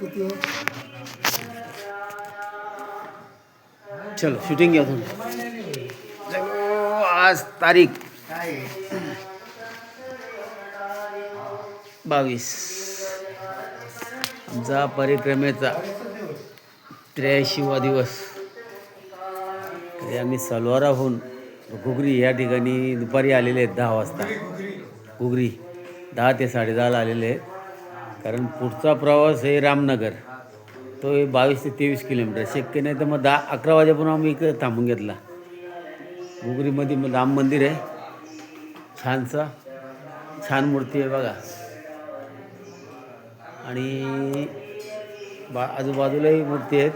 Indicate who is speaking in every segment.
Speaker 1: किती आहे
Speaker 2: चलो शूटिंग घ्या तुम्ही चलो आज तारीख बावीस। आमचा परिक्रमेचा त्र्याऐंशीवा दिवस। तरी आम्ही सलवाराहून घुगरी या ठिकाणी दुपारी आलेले आहेत दहा वाजता. घुगरी दहा ते साडेदहाला आलेले आहेत. कारण पुढचा प्रवास आहे रामनगर. तो आहे बावीस ते तेवीस किलोमीटर. शक्य नाही तर मग दहा अकरा वाजेपर्यंत आम्ही इकडे थांबून घेतला. घुगरीमध्ये मग राम मंदिर आहे. छानसा छान मूर्ती आहे बघा. आणि बा आजूबाजूलाही मूर्ती आहेत.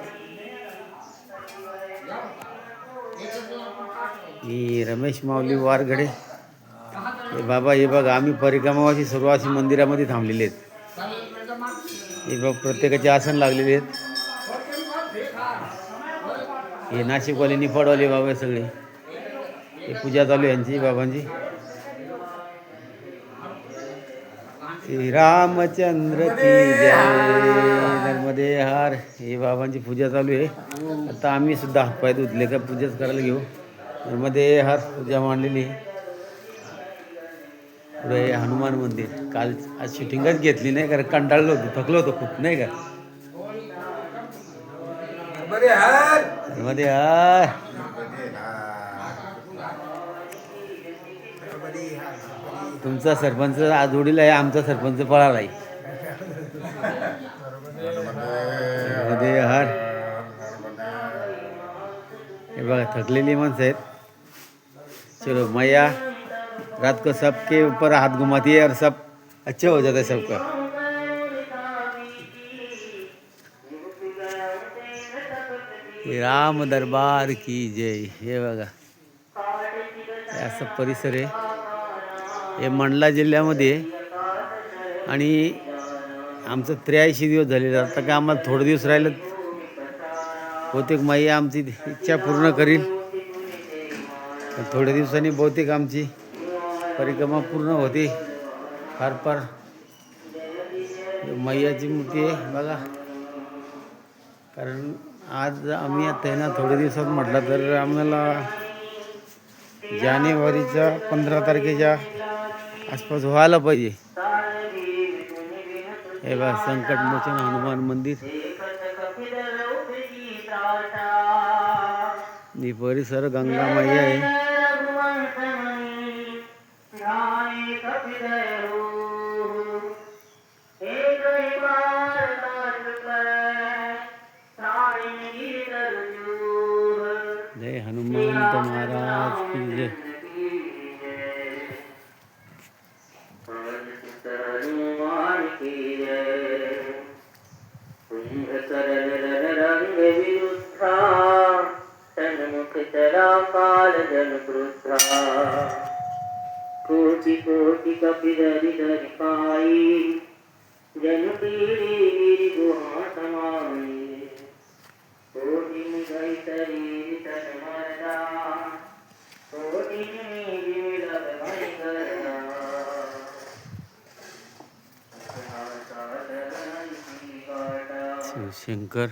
Speaker 2: मी रमेश माऊली वारगडे. हे बाबा हे बघा आम्ही परिक्रमावाची सर्वासी मंदिरामध्ये थांबलेले आहेत. हे बघ प्रत्येकाचे आसन लागलेले आहेत. हे नाशिकवाले निफाडवाले बाबा सगळे. हे पूजा चालू आहे यांची बाबांची. रामचंद्र की जय. नर्मदे हार. हे बाबांची पूजा चालू आहे. आता आम्ही सुद्धा हातपाय धुतले का पूजाच करायला घेऊ. नर्मदे हार पूजा मांडलेली आहे. पुढे हनुमान मंदिर. काल आज शूटिंगच घेतली नाही कारण कंटाळलो होतो थकलो होतो खूप नाही का? हार! तुमचा सरपंच आज जोडीला आहे आमचा सरपंच पळाला आहे हार! हे बघा थकलेली माणसं आहेत. चलो मैया रात को सबके ऊपर हाथ घुमाती है और सब अच्छे हो जाता है सबका। राम दरबार की जय हे बघा। हे असं परिसर आहे। हे मंडला जिल्ह्यामध्ये आणि आमचं त्र्याऐंशी दिवस झालेलं आता का आम्हाला थोडे दिवस राहिलं बहुतेक माई आमची इच्छा पूर्ण करील. थोड्या दिवसांनी बहुतेक आमची परिक्रमा पूर्ण होते. फार फार. मैयाची मूर्ती आहे बघा. कारण आज आम्ही आता थोडे ना थोड्या दिवसात म्हटलं तर आम्हाला जानेवारीच्या पंधरा तारखेच्या आसपास व्हायला पाहिजे. हे बघा संकटमोचन हनुमान मंदिर. ही परिसर गंगा मैया आहे. जय हनुमंत महाराज की जय।
Speaker 3: काल जन कोटि कोटि कपि धरि धरि पाई जन पीड़ी गिरि गुहा समाई कोटि मुगई शरीर तन मरदा कोटि मेरी मिलत मणि करदा
Speaker 2: शंकर